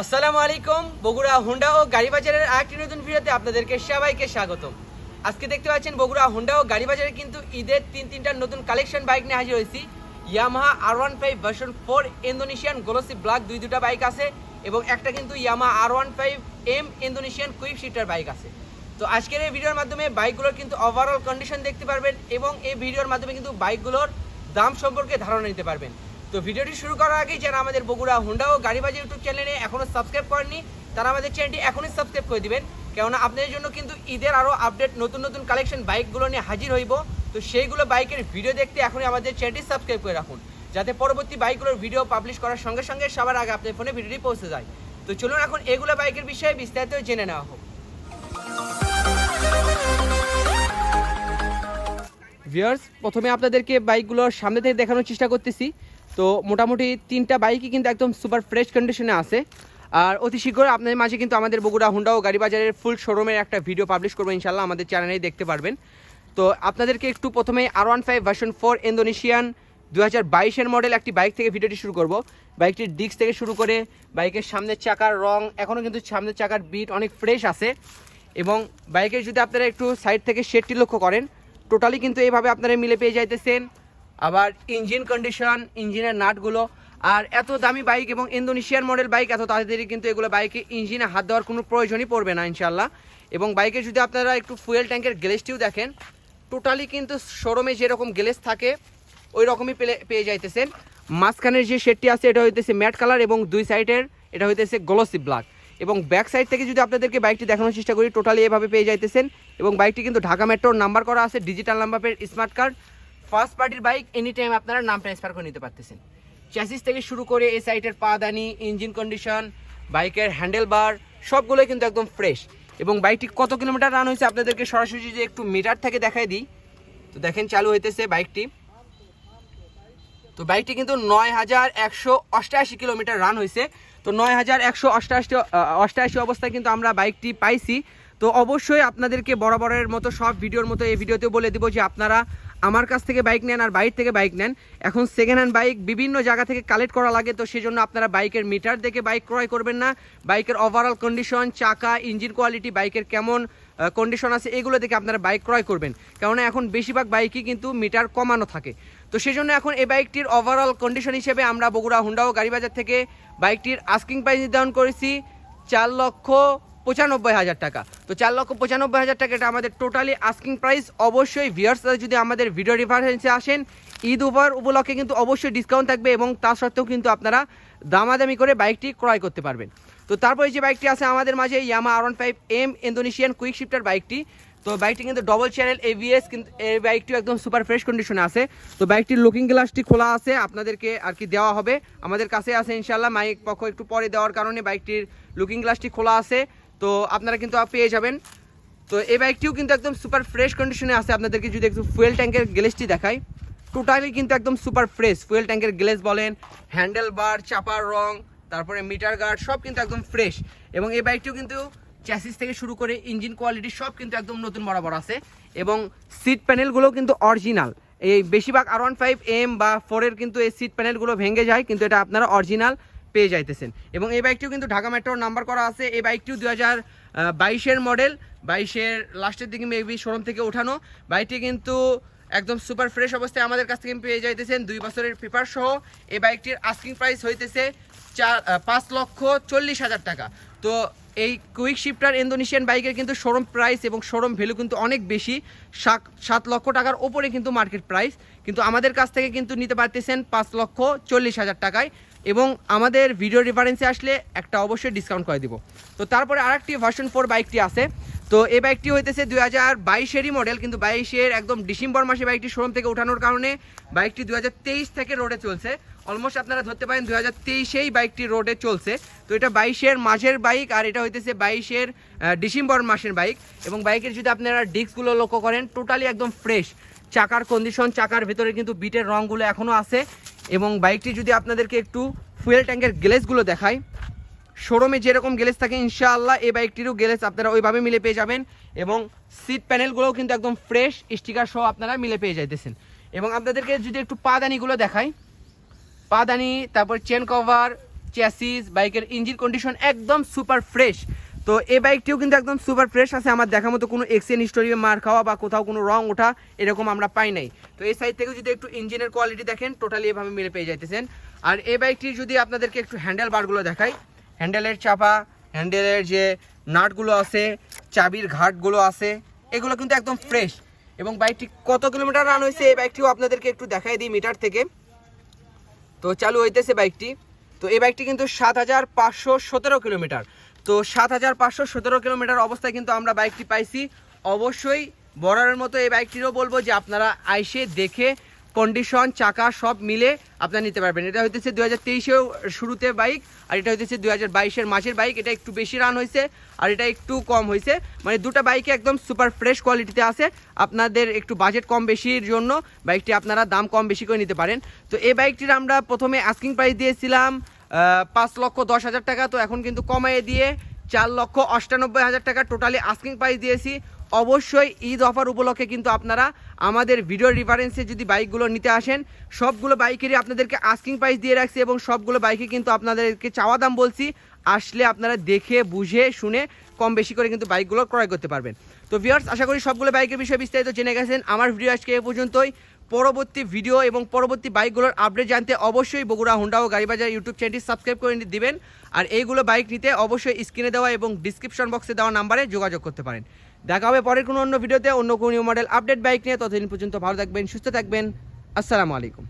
আসসালামু আলাইকুম, বগুড়া, হোন্ডা ও গাড়ি বাজারের আরেকটি নতুন ভিডিওতে আপনাদেরকে সবাইকে স্বাগতম। আজকে দেখতে পাচ্ছেন বগুড়া, হোন্ডা ও গাড়ি বাজারে কিন্তু ঈদের তিন তিনটার নতুন কালেকশন বাইক নিয়ে হাজির হয়েছি। Yamaha R one five version four Indonesian glossy black দুই দুটা বাইক আছে এবং একটা কিন্তু Yamaha R one five M Indonesian quick shifter bike আছে। তো আজকের এই ভিডিওর মাধ্যমে বাইকগুলোর কিন্তু ওভারঅল কন্ডিশন দেখতে পারবেন এবং এই ভিডিওর মাধ্যমে কিন্তু বাইকগুলোর দাম সম্পর্কে ধারণা নিতে পারবেন। তো ভিডিওটি শুরু করার আগে যারা আমাদের বগুড়া, হুন্ডা ও গাড়ি বাজার ইউটিউব চ্যানেলে এখনও সাবস্ক্রাইব করেননি, তারা আমাদের চ্যানেলটি এখনই সাবস্ক্রাইব করে দিবেন। কেননা আপনাদের জন্য কিন্তু ঈদের আরও আপডেট নতুন নতুন কালেকশন বাইকগুলো নিয়ে হাজির হইব। তো সেইগুলো বাইকের ভিডিও দেখতে এখনই আমাদের চ্যানেলটি সাবস্ক্রাইব করে রাখুন, যাতে পরবর্তী বাইকগুলোর ভিডিও পাবলিশ করার সঙ্গে সঙ্গে সবার আগে আপনার ফোনে ভিডিওটি পৌঁছে যায়। তো চলুন এখন এগুলো বাইকের বিষয়ে বিস্তারিত জেনে নেওয়া হোক। ভিউয়ার্স প্রথমে আপনাদেরকে বাইকগুলোর সামনে থেকে দেখানোর চেষ্টা করতেছি। তো মোটামুটি তিনটা বাইকই কিন্তু একদম সুপার ফ্রেশ কন্ডিশনে আছে। আর অতি শীঘ্রই আপনাদের মাঝে কিন্তু আমাদের বগুড়া, হুন্ডা ও গাড়ি বাজারের ফুল শোরুমের একটা ভিডিও পাবলিশ করব ইনশাল্লাহ আমাদের চ্যানেলেই দেখতে পারবেন। তো আপনাদেরকে একটু প্রথমে R one five version four Indonesian দু হাজার বাইশের মডেল একটি বাইক থেকে ভিডিওটি শুরু করব। বাইকটির ডিস্ক থেকে শুরু করে বাইকের সামনের চাকার রং এখনও কিন্তু সামনের চাকার বিট অনেক ফ্রেশ আছে। এবং বাইকের যদি আপনারা একটু সাইড থেকে শেডটি লক্ষ্য করেন টোটালি কিন্তু এইভাবে আপনারা মিলে পেয়ে যাইতেছেন। আবার ইঞ্জিন কন্ডিশন ইঞ্জিনের নাটগুলো, আর এত দামি বাইক এবং ইন্দোনেশিয়ান মডেল বাইক এত তাড়াতাড়ি কিন্তু এগুলো বাইকে ইঞ্জিনে হাত দেওয়ার কোনো প্রয়োজনই পড়বে না ইনশাল্লাহ এবং বাইকে যদি আপনারা একটু ফুয়েল ট্যাঙ্কের গ্লেসটিও দেখেন টোটালি কিন্তু শোরুমে যেরকম গ্লেস থাকে ওই রকমই পেলে, পেয়ে যাইতেছেন মাঝখানের যে শেডটি আছে, এটা হইতেছে ম্যাট কালার এবং দুই সাইডের এটা হইতেছে গ্লোসি ব্ল্যাক এবং ব্যাক সাইড থেকে যদি আপনাদেরকে বাইকটি দেখানোর চেষ্টা করি টোটালি এভাবে পেয়ে যাইতেছেন। এবং বাইকটি কিন্তু ঢাকা মেট্রোর নাম্বার করা আছে digital number smart card first পার্টির বাইক এনি টাইম আপনারা নাম ট্রান্সফার করে নিতে পারতেছেন। চ্যাসিস থেকে শুরু করে এই সাইডের পাদানি ইঞ্জিন কন্ডিশন বাইকের হ্যান্ডেল বার সবগুলোই কিন্তু একদম ফ্রেশ এবং বাইকটি কত কিলোমিটার রান হয়েছে আপনাদেরকে সরাসরি যদি একটু মিটার থেকে দেখাই দিই। তো দেখেন চালু হইতেছে বাইকটি তো বাইকটি কিন্তু নয় হাজার একশো অষ্টআশি কিলোমিটার রান হয়েছে তো নয় হাজার একশো অষ্টআশি অষ্টআশি অবস্থায় কিন্তু আমরা বাইকটি পাইছি। তো অবশ্যই আপনাদেরকে বরাবরের মতো সব ভিডিওর মতো এই ভিডিওতে বলে দিব যে আপনারা আমার কাছ থেকে বাইক নেন আর বাইর থেকে বাইক নেন। এখন সেকেন্ড হ্যান্ড বাইক বিভিন্ন জায়গা থেকে কালেক্ট করা লাগে, তো সেই জন্য আপনারা বাইকের মিটার দেখে বাইক ক্রয় করবেন না। বাইকের ওভারঅল কন্ডিশন চাকা ইঞ্জিন কোয়ালিটি বাইকের কেমন কন্ডিশন আছে, এগুলো দেখে আপনারা বাইক ক্রয় করবেন। কেননা এখন বেশিরভাগ বাইকই কিন্তু মিটার কমানো থাকে। তো সেই জন্য এখন এই বাইকটির ওভারঅল কন্ডিশন হিসেবে আমরা বগুড়া, হুন্ডা ও গাড়ি বাজার থেকে বাইকটির আস্কিং প্রাইস নির্ধারণ করেছি চার লক্ষ পঁচানব্বই হাজার টাকা। তো চার লক্ষ পঁচানব্বই হাজার টাকা এটা আমাদের টোটালি আস্কিং প্রাইস অবশ্যই ভিউয়ার্সরা যদি আমাদের ভিডিও রেফারেন্সে আসেন, ঈদ উপর উপলক্ষে কিন্তু অবশ্যই ডিসকাউন্ট থাকবে এবং তা সত্ত্বেও কিন্তু আপনারা দামাদামি করে বাইকটি ক্রয় করতে পারবেন। তো তারপরে যে বাইকটি আছে আমাদের মাঝে Yamaha R five M Indonesian quick shifter বাইকটি তো বাইকটি কিন্তু ডবল চ্যানেল এভিএস কিন্তু এই বাইকটিও একদম সুপার ফ্রেশ কন্ডিশনে আছে। তো বাইকটির লুকিং গ্লাসটি খোলা আছে, আপনাদেরকে আর কি দেওয়া হবে। আমাদের কাছে আছে ইনশাল্লাহ মাইক পক্ষ একটু পরে দেওয়ার কারণে বাইকটির লুকিং গ্লাসটি খোলা আছে। তো আপনারা কিন্তু পেয়ে যাবেন। তো এই বাইকটিও কিন্তু একদম সুপার ফ্রেশ কন্ডিশনে আছে। আপনাদেরকে যদি একটু ফুয়েল ট্যাঙ্কের গ্লেসটি দেখাই টোটালি কিন্তু একদম সুপার ফ্রেশ ফুয়েল ট্যাঙ্কের গ্লেস বলেন হ্যান্ডেল বার চাপার রং, তারপরে মিটার গার্ড সব কিন্তু একদম ফ্রেশ এবং এই বাইকটিও কিন্তু চ্যাসিস থেকে শুরু করে ইঞ্জিন কোয়ালিটি সব কিন্তু একদম নতুন বরাবর আছে। এবং সিট প্যানেলগুলোও কিন্তু অরিজিনাল এই বেশিরভাগ আর ওয়ান ফাইভ এম বা ফোরের কিন্তু এই সিট প্যানেলগুলো ভেঙে যায়, কিন্তু এটা আপনারা অরিজিনাল পেয়ে যাইতেছেন। এবং এই বাইকটিও কিন্তু ঢাকা মেট্রোর নাম্বার করা আছে। এই বাইকটিও দু হাজার বাইশের মডেল। বাইশের লাস্টের দিকে মেবি শোরুম থেকে ওঠানো। বাইকটি কিন্তু একদম সুপার ফ্রেশ অবস্থায় আমাদের কাছ থেকে পেয়ে যাইতেছেন। দুই বছরের পেপার সহ এই বাইকটির আস্কিং প্রাইস হইতেছে চার পাঁচ লক্ষ চল্লিশ হাজার টাকা। তো এই কুইক শিফটার ইন্দোনেশিয়ান বাইকের কিন্তু শোরুম প্রাইস এবং শোরুম ভ্যালু কিন্তু অনেক বেশি। সাত লক্ষ টাকার ওপরে কিন্তু মার্কেট প্রাইস। কিন্তু আমাদের কাছ থেকে কিন্তু নিতে পারতেছেন পাঁচ লক্ষ চল্লিশ হাজার টাকায় এবং আমাদের ভিডিও রেফারেন্সে আসলে একটা অবশ্যই ডিসকাউন্ট করে দিব। তো তারপরে আরেকটি ভার্সন ফোর বাইকটি আছে। তো এই বাইকটি হইতেছে দুই হাজার বাইশেরই মডেল কিন্তু বাইশের একদম ডিসেম্বর মাসে বাইকটি শোরুম থেকে ওঠানোর কারণে বাইকটি দু হাজার তেইশ থেকে রোডে চলছে। অলমোস্ট আপনারা ধরতে পারেন দু হাজার তেইশেই বাইকটি রোডে চলছে। তো এটা বাইশের মাঝের বাইক আর এটা হইতেছে বাইশের ডিসেম্বর মাসের বাইক এবং বাইকের যদি আপনারা ডিস্কগুলো লক্ষ্য করেন টোটালি একদম ফ্রেশ চাকার কন্ডিশন চাকার ভেতরে কিন্তু বিটের রঙগুলো এখনও আছে। এবং বাইকটি যদি আপনাদেরকে একটু ফুয়েল ট্যাঙ্কের গ্লেসগুলো দেখায় শোরুমে যেরকম গ্লেস থাকে, ইনশাআল্লাহ এই বাইকটিরও গ্লেস আপনারা ওইভাবে মিলে পেয়ে যাবেন এবং সিট প্যানেলগুলোও কিন্তু একদম ফ্রেশ স্টিকার সহ আপনারা মিলে পেয়ে যাইতেছেন। এবং আপনাদেরকে যদি একটু পাদানিগুলো দেখাই, পাদানি, তারপর চেন কভার চ্যাসিস বাইকের ইঞ্জিন কন্ডিশন একদম সুপার ফ্রেশ তো এই বাইকটিও কিন্তু একদম সুপার ফ্রেশ আছে, আমার দেখা মতো কোনো এক্সিডেন্ট হিস্টোরি মার খাওয়া বা কোথাও কোনো রং ওঠা এরকম আমরা পাই নাই। তো এই সাইড থেকে যদি একটু ইঞ্জিনের কোয়ালিটি দেখেন টোটালি এভাবে মিলে পেয়ে যাইতেছেন। আর এই বাইকটির যদি আপনাদেরকে একটু হ্যান্ডেল বারগুলো দেখাই হ্যান্ডেলের চাপা, হ্যান্ডেলের যে নাটগুলো আছে, চাবির ঘাটগুলো আছে, এগুলো কিন্তু একদম ফ্রেশ এবং বাইকটি কত কিলোমিটার রান হয়েছে, এই বাইকটিও আপনাদেরকে একটু দেখাই দিই মিটার থেকে। তো চালু হইতেছে বাইকটি তো এই বাইকটি কিন্তু সাত হাজার পাঁচশো সতেরো কিলোমিটার তো সাত হাজার পাঁচশো সতেরো কিলোমিটার অবস্থায় কিন্তু আমরা বাইকটি পাইছি। অবশ্যই বর্ডারের মতো এই বাইকটিরও বলব যে আপনারা আইসে দেখে কন্ডিশন চাকা সব মিলে আপনারা নিতে পারবেন। এটা হইতেছে দু হাজার তেইশেও শুরুতে বাইক, আর এটা হইতেছে দু হাজার বাইশের মাসের বাইক। এটা একটু বেশি রান হয়েছে আর এটা একটু কম হয়েছে মানে দুটো বাইকে একদম সুপার ফ্রেশ কোয়ালিটিতে আছে। আপনাদের একটু বাজেট কম বেশির জন্য বাইকটি আপনারা দাম কম বেশি করে নিতে পারেন। তো এই বাইকটির আমরা প্রথমে আস্কিং প্রাইস দিয়েছিলাম পাঁচ লক্ষ দশ হাজার টাকা। তো এখন কিন্তু কমাইয়ে দিয়ে চার লক্ষ অষ্টানব্বই হাজার টাকা টোটালি আস্কিং প্রাইস দিয়েছি। অবশ্যই ঈদ অফার উপলক্ষে কিন্তু আপনারা আমাদের ভিডিও রেফারেন্সে যদি বাইকগুলো নিতে আসেন, সবগুলো বাইকেরই আপনাদেরকে আস্কিং প্রাইস দিয়ে রাখছি এবং সবগুলো বাইকে কিন্তু আপনাদেরকে চাওয়া দাম বলছি। আসলে আপনারা দেখে, বুঝে, শুনে কম বেশি করে কিন্তু বাইকগুলো ক্রয় করতে পারবেন। তো ভিউয়ার্স আশা করি সবগুলো বাইকের বিষয়ে বিস্তারিত জেনে গেছেন। আমার ভিডিও আজকে এ পর্যন্তই। পরবর্তী ভিডিও এবং পরবর্তী বাইকগুলোর আপডেট জানতে অবশ্যই বগুড়া, হুন্ডা ও গাড়িবাজার ইউটিউব চ্যানেলটি সাবস্ক্রাইব করে দিবেন। আর এইগুলো বাইক নিতে অবশ্যই স্ক্রিনে দেওয়া এবং ডিসক্রিপশন বক্সে দেওয়া নাম্বারে যোগাযোগ করতে পারেন। দেখা হবে পরের কোনো অন্য ভিডিওতে, অন্য কোনো নিউ মডেল আপডেট বাইক নিয়ে। ততদিন পর্যন্ত ভালো থাকবেন, সুস্থ থাকবেন। আসসালামু আলাইকুম।